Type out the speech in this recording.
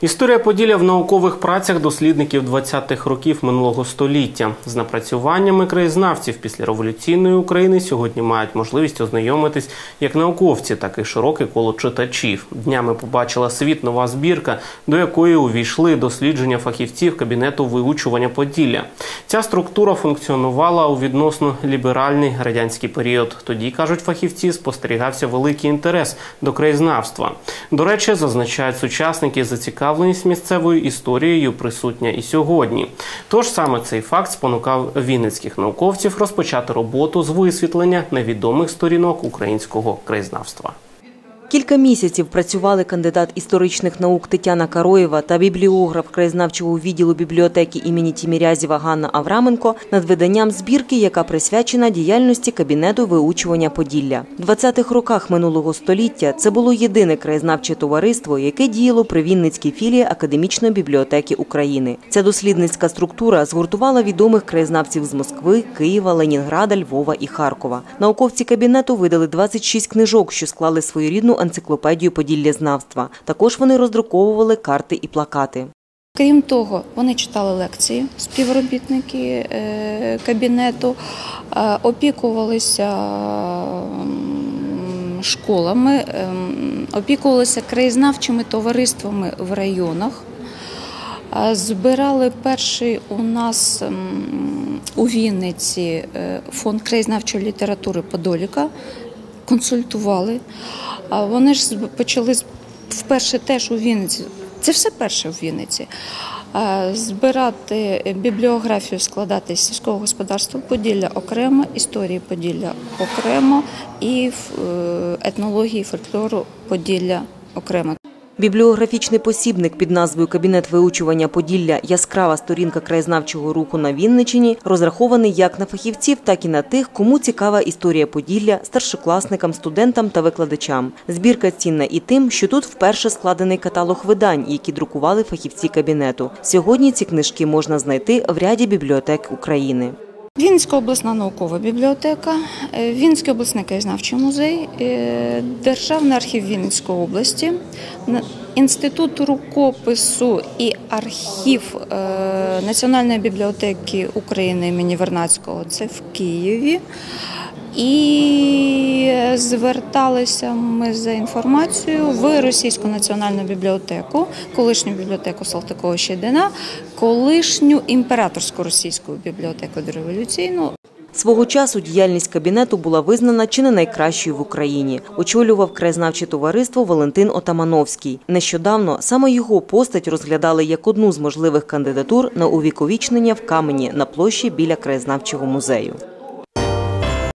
Історія Поділля в наукових працях дослідників 20-х років минулого століття з напрацюваннями краєзнавців після революційної України сьогодні мають можливість ознайомитись як науковці, так і широке коло читачів. Днями побачила світ нова збірка, до якої увійшли дослідження фахівців кабінету виучування Поділля. Ця структура функціонувала у відносно ліберальний радянський період. Тоді кажуть фахівці, спостерігався великий інтерес до краєзнавства. До речі, зазначають сучасники зацікавленість місцевою історією присутня і сьогодні. Тож саме цей факт спонукав вінницьких науковців розпочати роботу з висвітлення невідомих сторінок українського краєзнавства. Кілька місяців працювали кандидат історичних наук Тетяна Кароєва та бібліограф краєзнавчого відділу бібліотеки імені Тімірязєва Ганна Авраменко над виданням збірки, яка присвячена діяльності кабінету виучування Поділля. В 20-х роках минулого століття це було єдине краєзнавче товариство, яке діяло при Вінницькій філії Академічної бібліотеки України. Ця дослідницька структура згуртувала відомих краєзнавців з Москви, Києва, Ленінграда, Львова і Харкова. Науковці кабінету видали 26 книжок, що склали своєрідну енциклопедію поділлязнавства. Також вони роздруковували карти і плакати. Крім того, вони читали лекції, співробітники е, кабінету, е, опікувалися школами, ем, опікувалися краєзнавчими товариствами в районах. Збирали перший у нас у Вінниці е, фонд краєзнавчої літератури Подоліка, консультували. А Вони ж почали вперше теж у Вінниці. Це все перше в Вінниці. Збирати бібліографію, складати сільського господарства Поділля окремо, історії Поділля окремо і е, етнології фольклору Поділля окремо. Бібліографічний посібник під назвою Кабінет виучування Поділля яскрава сторінка краєзнавчого руху на Вінничині розрахований як на фахівців, так і на тих, кому цікава історія Поділля, старшокласникам, студентам та викладачам. Збірка цінна і тим, що тут вперше складений каталог видань, які друкували фахівці кабінету. Сьогодні ці книжки можна знайти в ряді бібліотек України. Вінницька обласна наукова бібліотека, Вінський Вінницький обласний краєзнавчий музей, е, Державний архів Вінницької області, Інститут рукопису і архів е, Національної бібліотеки України імені Вернацького. це в Києві. І зверталися ми за інформацією в Російську національну бібліотеку, колишню бібліотеку Салтикова Щедина, колишню імператорську російську бібліотеку дореволюційну. Свого часу діяльність кабінету була визнана чи не найкращою в Україні. Очолював краєзнавче товариство Валентин Отамановський. Нещодавно саме його постать розглядали як одну з можливих кандидатур на увіковічнення в камені на площі біля краєзнавчого музею.